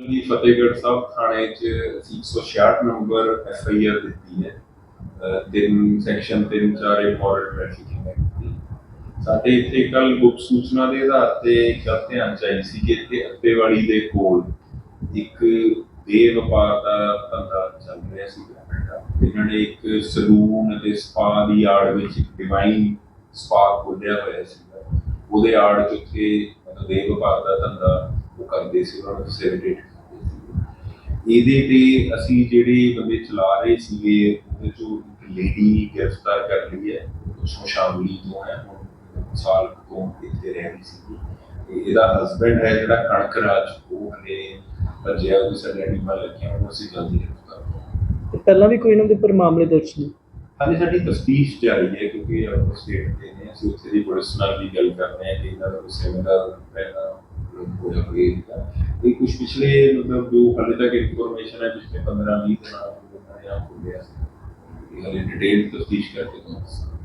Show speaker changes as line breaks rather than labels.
ਜੀ ਫਤਿਹਗੜ੍ਹ ਸਾਹਿਬ ਥਾਣੇ 'ਚ 166 ਨੰਬਰ ਐਫ ਆਈ ਆਰ ਦਿੱਤੀ ਹੈ। ਤਿੰਨ ਸੈਕਸ਼ਨ 3 4 ਇੰਪੋਰਟੈਂਟ ਟ੍ਰੈਫਿਕਿੰਗ ਐਕਟ ਦੀ ਸਾਡੇ ਇੱਥੇ ਕੱਲ ਗੁਪਤ ਸੂਚਨਾ ਦੇ ਆਧਾਰ ਤੇ ਇੱਕ ਗੱਲ ਧਿਆਨ ਚ ਸੀ ਕਿ ਇੱਥੇ ਅੱਬੇਵਾਲੀ ਦੇ ਕੋਲ ਇੱਕ ਦੇ ਵਪਾਰ ਦਾ ਧੰਦਾ ਚੱਲ ਰਿਹਾ ਸੀ। ਇਹਨਾਂ ਨੇ ਇੱਕ ਸਲੂਨ ਅਤੇ ਸਪਾ ਦੀ ਆੜ ਵਿੱਚ ਇੱਕ ਡਿਵਾਈਨ ਸਪਾ ਖੋਲ੍ਹਿਆ ਹੋਇਆ ਸੀ। ਉਹਦੇ ਆੜ ਚ ਉੱਥੇ ਮਤਲਬ ਦੇ ਵਪਾਰ ਦਾ ਧੰਦਾ ਉਹ ਕਰਦੇ ਸੀ ਉਹਨਾਂ ਨੂੰ ਫੈਸਿਲਿਟੇਟ ਇਹਦੇ ਤੇ ਅਸੀਂ ਜਿਹੜੇ ਬੰਦੇ ਚਲਾ ਰਹੇ ਸੀਗੇ ਉਹਦੇ ਚੋਂ ਇੱਕ ਲੇਡੀ ਗ੍ਰਿਫਤਾਰ ਕਰ ਲਈ ਹੈ ਉਸੋਂ ਸ਼ਾਮਲੀ ਤੋਂ ਹੈ ਹੁਣ ਸਾਲ ਤੋਂ ਇੱਥੇ ਰਹਿ ਰਹੀ ਸੀ ਇਹਦਾ ਹਸਬੰਡ ਹੈ ਜਿਹੜਾ ਕਣਕ ਰਾਜ ਉਹ ਹਲੇ ਭੱਜਿਆ ਉਹਦੀ ਸਾਡੇ ਟੀਮਾਂ ਲੱਗੀਆਂ ਉਹਨੂੰ ਅਸੀਂ ਜਲਦੀ ਗ੍ਰਿਫਤਾਰ ਕਰਾਂਗੇ
ਪਹਿਲਾਂ ਵੀ ਕੋਈ ਇਹਨਾਂ ਦੇ ਉੱਪਰ ਮਾਮਲੇ ਦਰਜ ਨੇ?
ਹਾਲੇ ਸਾਡੀ ਤਸਦੀਸ਼ ਜਾਰੀ ਹੈ ਕਿਉਂਕਿ ਆਪਾਂ ਸਟੇਟ ਦੇ ਨੇ ਅਸੀਂ ਉੱਥੇ ਦੀ ਪੁਲਿਸ ਨਾਲ ਵੀ ਗੱਲ ਕਰ ਰਹੇ ਹਾਂ ਕਿ ਇਹਨਾਂ ਦਾ ਕਿਸੇ ਦਾ ਪਹਿਲਾਂ ਹੋਇਆ ਹੋਵੇਗਾ ਇਹ ਕੁਝ ਪਿਛਲੇ ਮਤਲਬ ਜੋ ਹਾਲੇ ਤੱਕ ਇਨਫੋਰਮੇਸ਼ਨ ਹੈ, ਪਿਛਲੇ 15 20 ਦਿਨਾਂ ਤੋਂ ਹੋ ਗਿਆ ਸੀ ਇਹ ਹਾਲੇ ਡਿਟੇਲ ਤਸਦੀਸ਼ ਕਰਕੇ ਤੁਹਾਨੂੰ